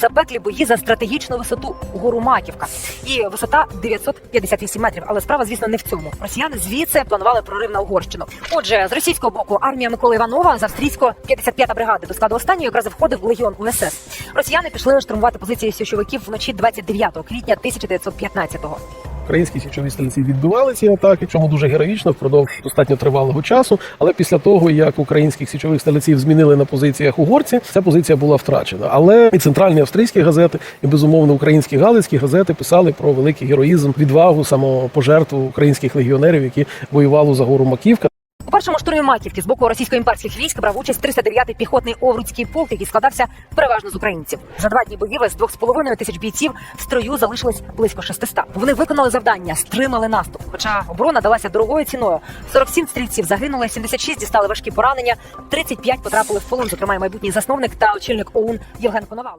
запеклі бої за стратегічну висоту гору Маківка. І висота 958 метрів. Але справа, звісно, не в цьому. Росіяни звідси планували прорив на Угорщину. Отже, з російського боку армія Миколи Іванова з австрійського 55-та бригади до складу останньої якраз входив легіон УСС. Росіяни пішли штурмувати позиції січовиків вночі 29 квітня 1915-го. Українські січові стрільці відбивали ці атаки, чому дуже героїчно впродовж достатньо тривалого часу. Але після того, як українських січових стрільців змінили на позиціях угорці, ця позиція була втрачена. Але і центральні австрійські газети, і безумовно українські галицькі газети писали про великий героїзм, відвагу, самопожертву українських легіонерів, які воювали за гору Маківка. У першому штурмі Маківки з боку російсько-імперських військ брав участь 309-й піхотний Овруцький полк, який складався переважно з українців. За два дні боїв з двох з половиною тисяч бійців в строю залишилось близько 600. Вони виконали завдання, стримали наступ. Хоча оборона далася дорогою ціною. 47 стрільців загинули, 76 дістали важкі поранення, 35 потрапили в полон, зокрема майбутній засновник та очільник ОУН Євген Коновал.